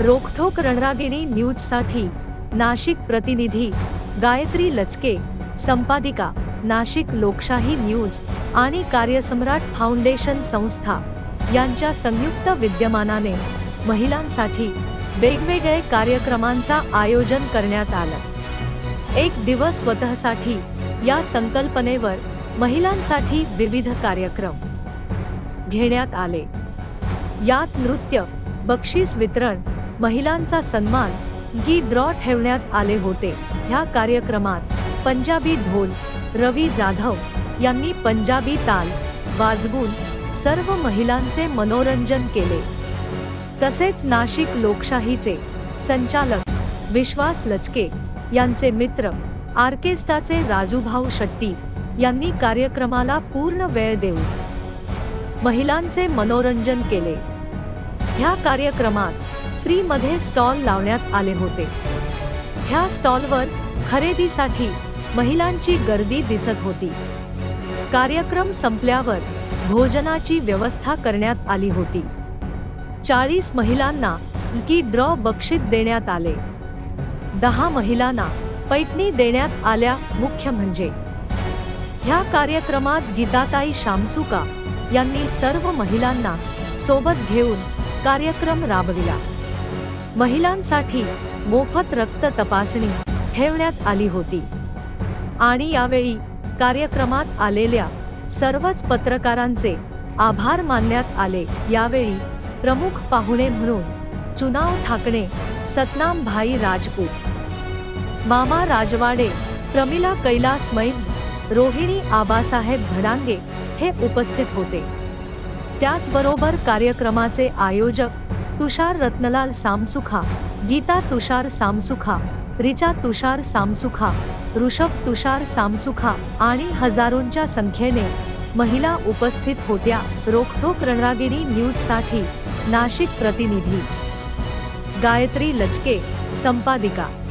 रोखठोक रणरागिणी न्यूजसाठी नाशिक प्रतिनिधी गायत्री लचके संपादिका नाशिक लोकशाही न्यूज आणि कार्यसम्राट फाउंडेशन संस्था यांच्या संयुक्त विद्यमानाने महिलांसाठी वेगवेगळे कार्यक्रमांचा आयोजन करण्यात आलं. एक दिवस स्वतःसाठी या संकल्पनेवर महिलांसाठी विविध कार्यक्रम घेण्यात आले. यात नृत्य बक्षीस वितरण महिलांचा सन्मान गीत ड्रॉ ठेवण्यात आले होते. ह्या कार्यक्रमात पंजाबी ढोल रवी जाधव यांनी पंजाबी ताल वाजवून सर्व महिलांचे मनोरंजन केले. तसेच नाशिक लोकशाहीचे संचालक विश्वास लचके यांचे मित्र आर्केस्टाचे राजूभाऊ शट्टी यांनी कार्यक्रमाला पूर्ण वेळ देऊन महिलांचे मनोरंजन केले. ह्या कार्यक्रमात फ्रीमध्ये स्टॉल लावण्यात आले होते. ह्या स्टॉलवर खरेदीसाठी महिलांची गर्दी दिसत होती. कार्यक्रम संपल्यावर भोजनाची व्यवस्था करण्यात आली होती. चाळीस महिलांना की ड्रॉ बक्षीस देण्यात आले. दहा महिलांना पैठणी देण्यात आल्या मुख्य म्हणजे. ह्या कार्यक्रमात गीताताई शामसुका यांनी सर्व महिलांना सोबत घेऊन कार्यक्रम राबविला. महिलांसाठी मोफत रक्त तपासणी ठेवण्यात आली होती. आणि यावेळी कार्यक्रमात आलेल्या सर्वच पत्रकारांचे आभार मानण्यात आले. यावेळी प्रमुख पाहुणे म्हणून चुनाव ठाकणे सतनाम भाई राजपूत मामा राजवाडे प्रमिला कैलास मैन रोहिणी आबासाहेब भडांगे हे उपस्थित होते. त्याचबरोबर कार्यक्रमाचे आयोजक तुषार रत्नलाल सामसुखा गीता तुषार सामसुखा रिचा तुषार सामसुखा ऋषभ तुषार सामसुखा आणि हजारोंच्या संख्येने महिला उपस्थित होत्या रोखठोक रणरागिणी न्यूजसाठी नाशिक प्रतिनिधी. गायत्री लचके संपादिका.